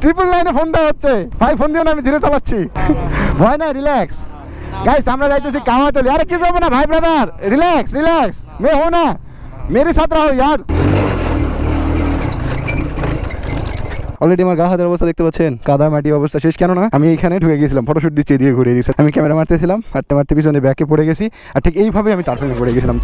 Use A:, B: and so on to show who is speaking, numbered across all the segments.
A: Triple লাইনে phone দেওয়া হচ্ছে। ভাই ফোন দিও না, আমি ধীরে চালাচ্ছি। ভয় নাই রিল্যাক্স গাইস আমরা যাইতেছি কামাতলি। আরে, কিছু হবে না, ভাই ব্রাদার রিল্যাক্স রিল্যাক্স মে হো না। মেরি সাথ রাহো यार অলরেডি আমার গা হাতের অবস্থা দেখতে পাচ্ছেন? কাদা মাটি অবস্থা শেষ কেন না আমি এখানে ঢুকে গেছিলাম ফটোশুট দিচ্ছি দিয়ে ঘুরিয়ে দিয়েছি আমি ক্যামেরা মারতেছিলাম মারতে মারতে পিছনে ব্যাকে পড়ে গেছি। আর ঠিক এইভাবে আমি তার সঙ্গে পড়ে গেছিলাম।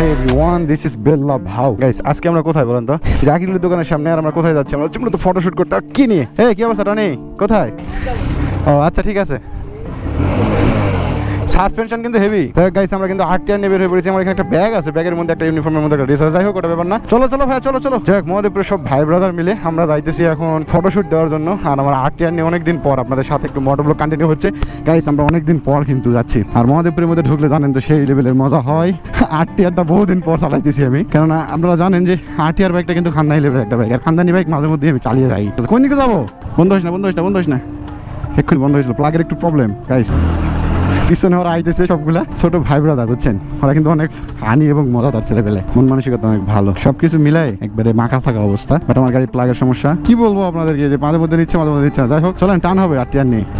A: Hey this this is Bella guys আজকে আমরা কোথায় বলেন তো? জাকিরুলের দোকানের সামনে আর আমরা কোথায় যাচ্ছি? আমরা হচ্ছে মূলত ফটোশুট করতে আর কি নিয়ে? হে কি অবস্থা, টনি? কোথায়? ও আচ্ছা ঠিক আছে। সাসপেনশন কিন্তু হেভি গাইস আমরা কিন্তু আট টিয়ার নিয়ে বের হয়ে পড়েছি। আমার এখানে একটা ব্যাগ আছে। ব্যাগের মধ্যে একটা ইউনিফর্মের মধ্যে একটা ড্রেস আছে। যাই হোক, ওটা ব্যাপার না। চলো চলো ভাই চলো চলো। যাই হোক মহাদেবপুরের সব ভাই ব্রাদার মিলে আমরা যাইতেছি এখন ফটোশুট দেওয়ার জন্য। আর আমার আট টিয়ার নিয়ে অনেকদিন পর আপনাদের সাথে একটু মডেল কন্টিনিউ হচ্ছে। গাইস আমরা অনেকদিন পর কিন্তু যাচ্ছি। আর মহাদেবপুরের মধ্যে ঢুকলে জানেন তো, সেই লেভেলের মজা হয়। আট টিয়ারটা বহুদিন পর চালাইতেছি আমি। কেননা আপনারা জানেন যে আট টিয়ার বাইকটা কিন্তু খান্দানি লেভেলের একটা বাইক আর খান্দানি বাইক মাঝে মধ্যে আমি চালিয়ে যাই। কোন দিকে যাব? বন্ধ হোস না, বন্ধ হোস না, বন্ধ না। এক্ষুনি বন্ধ হয়েছিল প্লাগের একটু প্রবলেম গাইস পিছনে ওরা আইতেছে সবগুলা। ছোট ভাই ব্রাদার বুঝছেন? ওরা কিন্তু অনেক হানি এবং মজাদার ছেলে পেলে মন মানসিকতা অনেক ভালো। সবকিছু মিলাই একবারে মাখা থাকা অবস্থা। বাট আমার গাড়ির প্লাগের সমস্যা। কি বলব আপনাদেরকে যে মাঝে মধ্যে নিচ্ছে মাঝে মধ্যে নিচ্ছে যাই হোক চলেন টান হবে আর টিয়ার নেই।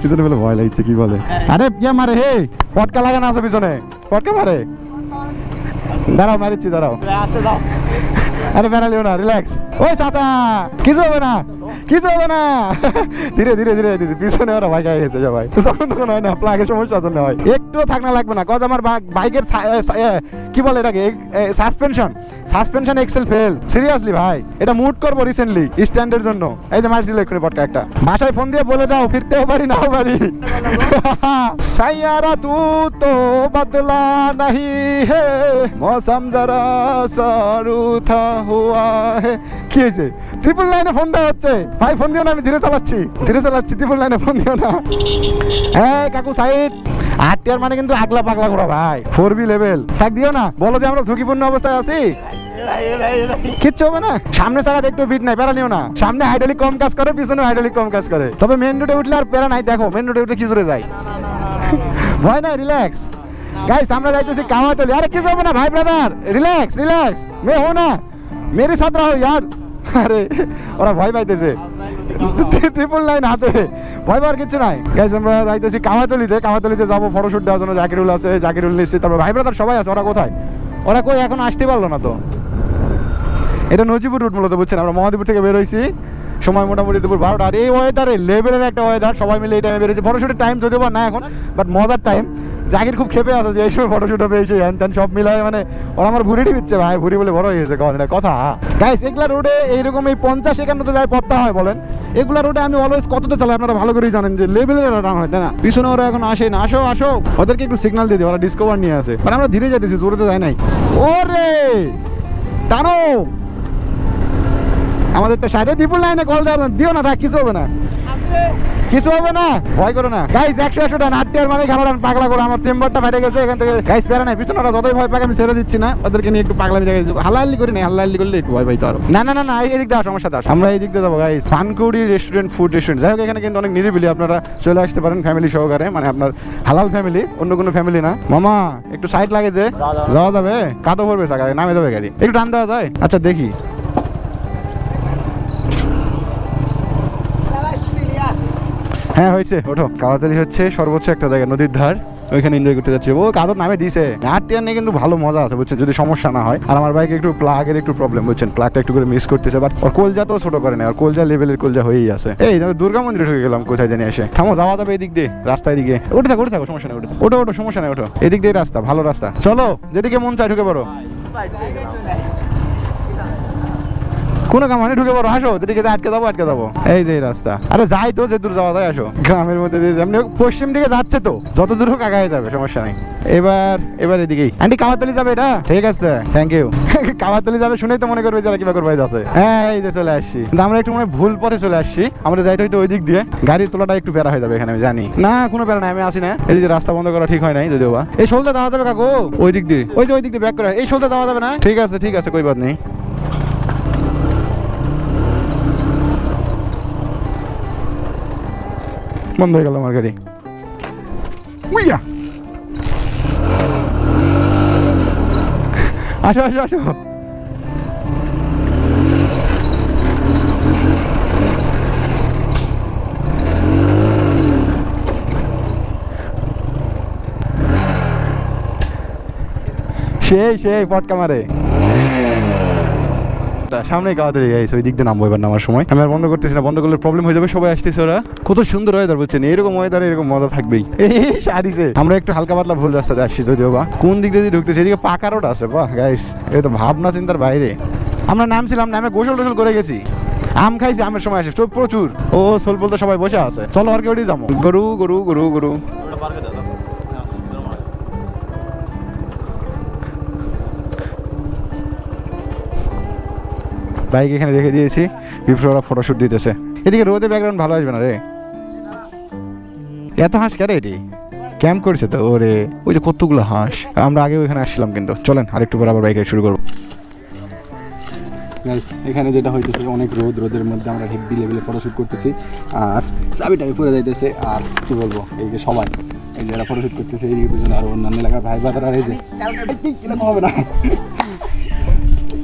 A: পিছনে বলে ভয় লাগছে কি বলে? আরে ইয়া মারে হে! পটকা লাগানো আছে পিছনে। পটকা মারে। দাঁড়াও মারিচ্ছি দাঁড়াও। আরে বেড়ালিও না রিল্যাক্স ওই চাচা কিছু হবে না। কিছু হবে না? ধীরে ধীরে ধীরে দিছি পিছনে ওরা ভাই গেছে সবাই যখন তখন হয় না প্লাগের সমস্যার জন্য হয় একটুও থাকনা লাগবে না। কজ আমার বাইকের কি বলে এটাকে? Suspension suspension axle fail seriously ভাই, এটা মুড করব রিসেন্টলি স্ট্যান্ডের জন্য। এই যে মারছিল এক্ষুনি পটকা একটা। বাসায় ফোন দিয়ে বলে দাও, ফিরতেও পারি নাও পারি। সাইয়ারা তু তো বদলা নাহি হে, মৌসম জরা সারু থা হুয়া হে। কি হয়েছে ট্রিপল লাইনে ফোন দেওয়া হচ্ছে ভাই ফোন দিও না, আমি ধীরে চালাচ্ছি। ধীরে চালাচ্ছি ট্রিপল লাইনে ফোন দিও না। হ্যাঁ কাকু সাইড আট মানে কিন্তু আগলা পাগলা করা ভাই। ফোর বি লেভেল এক দিও না। বলো যে আমরা ঝুঁকিপূর্ণ অবস্থায় আছি? কিচ্ছু হবে না। সামনে চালাতে একটু বিট নাই, প্যারা নিও না। সামনে হাইড্রোলিক কম কাজ করে, পিছনে হাইড্রোলিক কম কাজ করে। তবে মেন রোডে উঠলে আর প্যারা নাই, দেখো মেন রোডে উঠলে কি জোরে যায়। ভয় নাই রিল্যাক্স গাইস আমরা যাইতেছি কামাতলি। আরে, কিছু হবে না, ভাই ব্রাদার রিল্যাক্স রিল্যাক্স মে হো না। মেরে সাথ রাহো यार আরে, ওরা ভয় পাইতেছে। ট্রিপল লাইন হাতে। ভয় পাওয়ার কিছু নাই। গাইস আমরা যাইতেছি কামাতলিতে। কামাতলিতে যাব ফটোশুট দেওয়ার জন্য জাকিরুল আছে, জাকিরুল নিশ্চিত। তারপর ভাই ব্রাদার সবাই আছে, ওরা কোথায়? ওরা কই? এখন আসতে পারল না তো। এটা নজিপুর রুট মূলত, বুঝছেন? আমরা মহাদেবপুর থেকে বের হয়েছি সময় মোটামুটি দুপুর বারোটা। আর এই ওয়েদারে লেভেলের একটা ওয়েদার সবাই মিলে এই টাইমে বেরিয়েছে। ফটোশুটের টাইম যদিও না এখন বাট মজার টাইম জাকির খুব খেপে আছে যে এই সময় ফটোশুট এই হ্যান সব মিলায় মানে ওরা আমার ভুড়ি দিচ্ছে। ভাই, ভুড়ি বলে বড় হয়ে গেছে কথা। গাইস এগুলা রোডে এইরকম এই পঞ্চাশ একান্নতে যায় পথটা হয়, বলেন। এগুলা রোডে আমি অলওয়েজ কততে চালাই, আপনারা ভালো করেই জানেন যে লেভেলের রান হয়, তাই না? পিছনে ওরা এখন আসে না, আসো আসো। ওদেরকে একটু সিগন্যাল দিয়ে দিই, ওরা ডিসকভার নিয়ে আসে। মানে আমরা ধীরে যাইতেছি জোরে তো যায় নাই। ওরে! টানো! আমাদের তো সাইডে ত্রিপুল লাইনে কল দেওয়া দিও না, থাক, কিছু হবে না। কিছু হবে না? ভয় করো না। গাইস একশো একশো টান মানে খেলাটা পাগলা করে আমার চেম্বারটা ফেটে গেছে এখান থেকে। গাইস প্যারা নাই পিছনে ওরা যতই ভয় পাক আমি ছেড়ে দিচ্ছি না। ওদেরকে নিয়ে একটু পাগলামি জায়গায় হালাহালি করি না হালাহালি করলে একটু ভয় পাইতে আরও। না না না না এই দিক দিয়ে সমস্যা দাস আমরা এই দিক দিয়ে যাব guys Pankuri restaurant food restaurant যাই হোক এখানে কিন্তু অনেক নিরিবিলি আপনারা চলে আসতে পারেন ফ্যামিলি সহকারে মানে আপনার হালাল ফ্যামিলি অন্য কোনো ফ্যামিলি না। মামা একটু সাইড লাগে যে যাওয়া যাবে? কাদো টাকা নামে যাবে গাড়ি। একটু টান দেওয়া যায়? আচ্ছা দেখি। হ্যাঁ হয়েছে। ওঠো। কাওয়াতালি হচ্ছে সর্বোচ্চ একটা জায়গা, নদীর ধার। ওইখানে এনজয় করতে যাচ্ছি। ও কাদর নামে দিছে। আট টিয়ার নিয়ে কিন্তু ভালো মজা আছে, বুঝছেন? যদি সমস্যা না হয়। আর আমার বাইকে একটু প্লাগের একটু প্রবলেম বুঝছেন? প্লাগটা একটু করে মিস করতেছে বাট ওর কলজা তো ছোট করে না আর কলজা লেভেলের কলজা হয়েই আছে। এই আমি দুর্গা মন্দিরে ঢুকে গেলাম, কোথায় জানি এসে। থামো, যাওয়া যাবে এদিক দিয়ে, রাস্তায় দিকে উঠে থাকো উঠে থাকো, সমস্যা নেই থাকো। ওঠো ওঠো, সমস্যা নেই, ওঠো। এদিক দিয়ে রাস্তা, ভালো রাস্তা। চলো, যেদিকে মন চায় ঢুকে পড়ো। কোনো কামানে ঢুকে পড়ো আসো যেদিকে আটকে যাব আটকে যাব। এই যে রাস্তা। আরে যাই তো, যে দূর যাওয়া যায়, আসো। গ্রামের মধ্যে দিয়ে যেমনি পশ্চিম দিকে যাচ্ছে তো। যত দূর হোক, আগায় যাবে, সমস্যা নেই। এবার এবার এদিকেই। আন্টি কামাতলি যাবে এটা? ঠিক আছে থ্যাংক ইউ কামাতলি যাবে শুনেই তো মনে করবে যারা কিবা করবে আছে। হ্যাঁ এই যে চলে আসছি। আমরা একটু মনে ভুল পথে চলে আসছি। আমরা যাইতে হয়তো ওই দিক দিয়ে। গাড়ির তোলাটা একটু প্যারা হয়ে যাবে এখানে, আমি জানি। না, কোনো প্যারা নাই, আমি আসি না। এই যে রাস্তা বন্ধ করা ঠিক হয় নাই, যদিও বা। এই সোলটা দেওয়া যাবে কাকু। ওই দিক দিয়ে। ওই যে ওই দিক দিয়ে ব্যাক করে। এই সোলটা দেওয়া যাবে না? ঠিক আছে ঠিক আছে, কই বাদ নেই। বন্ধ হয়ে গেল আমার গাড়ি। উইয়া! আসো আসো আসো। সেই সেই পটকা মারে। সামনে গাওয়াতে গাইছে ওই দিক দিয়ে নামবো এবার নামার সময়। আমি আর বন্ধ করতেছি না বন্ধ করলে প্রবলেম হয়ে যাবে সবাই আসতেছে ওরা। কত সুন্দর ওয়েদার বলছেন এরকম ওয়েদারে এরকম মজা থাকবেই। এই সারিছে আমরা একটু হালকা পাতলা ভুল রাস্তাতে আসছি যদিও বা। কোন দিক দিয়ে ঢুকতেছি এদিকে পাকা রোড আছে বাহ গাইস এই তো ভাবনা চিন্তার বাইরে। আমরা নামছিলাম নামে গোসল টোসল করে গেছি। আম খাইছি আমের সময় আসে প্রচুর। ও সোল বলতে সবাই বসে আছে। চলো আর কেউ যাব। গরু গরু গরু গরু। বাইক এখানে রেখে দিয়েছি। বিপ্লবরা ফটোশ্যুট দিতেছে। এদিকে রোদে ব্যাকগ্রাউন্ড ভালো আসবে না রে। এত হাঁস কে রে এটি? ক্যাম্প করছে তো ওরে। ওই যে কতগুলো হাঁস। আমরা আগে ওইখানে আসছিলাম কিন্তু। চলেন আরেকটু পরে আবার বাইক শুরু করব। এখানে যেটা হইতেছে অনেক রোদ। রোদের মধ্যে আমরা হেভি লেভেলে ফটোশ্যুট করতেছি। আর চাবিটাই পরে যাইতেছে। আর কি বলব এই যে সবাই। এই যে ফটোশ্যুট ফটোশুট করতেছে এই দুজন আর অন্যান্য এলাকার ভাই বাদারা এই যে হবে না।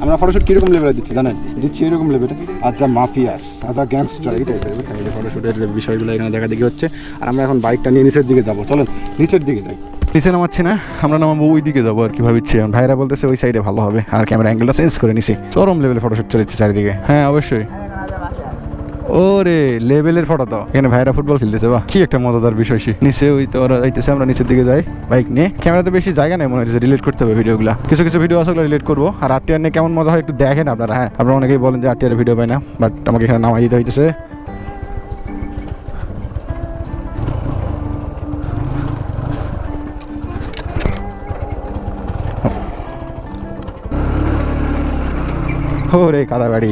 A: আমরা ফটোশুট কীরকম লেভেলে দিচ্ছি জানেন? দিচ্ছি এরকম লেভেলে আচ্ছা মাফিয়াস আচ্ছা গ্যাংস্টার এই টাইপের বুঝছেন? এই যে ফটোশুটের যে বিষয়গুলো এখানে দেখা দেখি হচ্ছে। আর আমরা এখন বাইকটা নিয়ে নিচের দিকে যাব। চলেন নিচের দিকে যাই। নিচে নামাচ্ছি না আমরা নামাবো ওই দিকে যাব আর কি ভাবিচ্ছি। এখন ভাইরা বলতেছে ওই সাইডে ভালো হবে। আর ক্যামেরা অ্যাঙ্গেলটা চেঞ্জ করে নিছি। চরম লেভেলে ফটোশুট চলেছে চারিদিকে। হ্যাঁ অবশ্যই। ওরে, লেভেলের ফটো তো। এখানে ভাইরা ফুটবল খেলতেছে বা কি একটা মজাদার বিষয় সে। নিচে ওই তো ওরা যাইতেছে, আমরা নিচের দিকে যাই। বাইক নিয়ে। ক্যামেরাতে বেশি জায়গা নেই, মনে হচ্ছে রিলেট করতে হবে ভিডিওগুলো। কিছু কিছু ভিডিও আসলে রিলেট করব। আর আটটিয়ার নিয়ে কেমন মজা হয় একটু দেখেন আপনারা হ্যাঁ। আপনারা অনেকেই বলেন যে আটটিয়ার ভিডিও পাই না বাট আমাকে এখানে নামাই দিতে হইতেছে। ওরে কাদা বাড়ি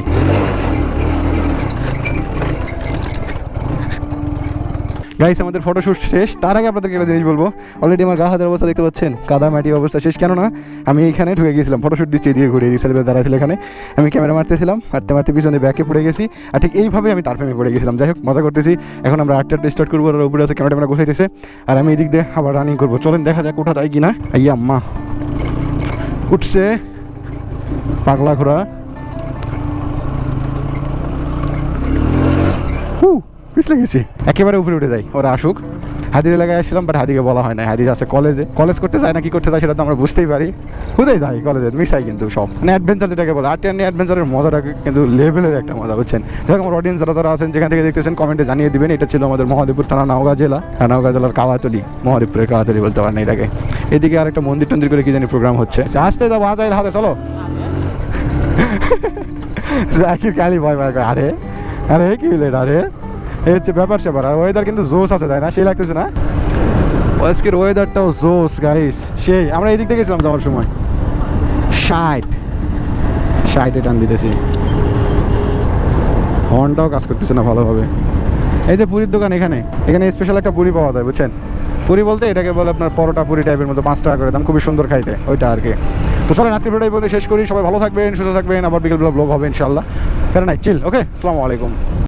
A: গাইস আমাদের ফটোশুট শেষ। তার আগে আপনাদেরকে একটা জিনিস বলব। অলরেডি আমার গা হাতের অবস্থা দেখতে পাচ্ছেন। কাদা মাটি অবস্থা শেষ। কেননা, আমি এইখানে ঢুকে গেছিলাম ফটোশুট দিচ্ছি, দিয়ে ঘুরে দিয়ে সেলফে দাঁড়াইছিল এখানে। আমি ক্যামেরা মারতেছিলাম। মারতে মারতে পিছনে ব্যাকে পড়ে গেছি। আর ঠিক এইভাবে আমি তার প্রেমে পড়ে গেছিলাম। যাই হোক, মজা করতেছি। এখন আমরা আটটা স্টার্ট করব। আর উপরে আছে ক্যামেরা ক্যামেরা গোছাইতেছে। আর আমি এদিক দিয়ে আবার রানিং করব। চলেন, দেখা যাক ওঠা যায় কি না আম্মা উঠছে। পাগলা ঘোড়া পিছলে গেছি একেবারে উপরে উঠে যাই, ওরা আসুক। হাদির এলাকায় আসছিলাম বাট হাদিকে বলা হয় না হাদির আছে কলেজে কলেজ করতে চায় না, কি করতে চায় সেটা তো আমরা বুঝতেই পারি। খুদেই যাই কলেজে মিশাই কিন্তু সব। মানে অ্যাডভেঞ্চার যেটাকে বলে আর্ট অ্যান্ড অ্যাডভেঞ্চারের মজাটা কিন্তু লেভেলের একটা মজা, বুঝছেন? যাই আমার অডিয়েন্স যারা যারা আছেন, যেখান থেকে দেখতেছেন কমেন্টে জানিয়ে দিবেন। এটা ছিল আমাদের মহাদেবপুর থানা, নওগাঁ জেলা। নওগাঁ জেলার কাওয়াতলি, মহাদেবপুরের কাওয়াতলি বলতে পারেন এটাকে। এদিকে আর একটা মন্দির টন্দির করে কি জানি প্রোগ্রাম হচ্ছে। আসতে যাব আজ হাতে, চলো। জাকির কালি ভয় ভয় আরে আরে, কি হলো এটা, আরে? এই হচ্ছে ব্যাপার স্যাপার, আর ওয়েদার কিন্তু জোস আছে, তাই না? সেই লাগতেছে না? আজকের ওয়েদারটাও জোস গাইস সেই, আমরা এই দিক থেকে গেছিলাম যাওয়ার সময়। ষাট। ষাটে টান দিতেছি। হর্নটাও কাজ করতেছে না ভালোভাবে। এই যে পুরীর দোকান এখানে এখানে স্পেশাল একটা পুরি পাওয়া যায়, বুঝছেন? পুরি বলতে এটাকে বলে আপনার পরোটা পুরি টাইপের মতো, পাঁচ টাকা করে দাম, খুবই সুন্দর খাইতে, ওইটা আর কি। তো চলেন আজকে ভিডিওটাই বলতে শেষ করি। সবাই ভালো থাকবেন, সুস্থ থাকবেন, আবার বিকেলবেলা ব্লগ হবে ইনশাল্লাহ ফেরা নাই চিল ওকে আসসালামু আলাইকুম।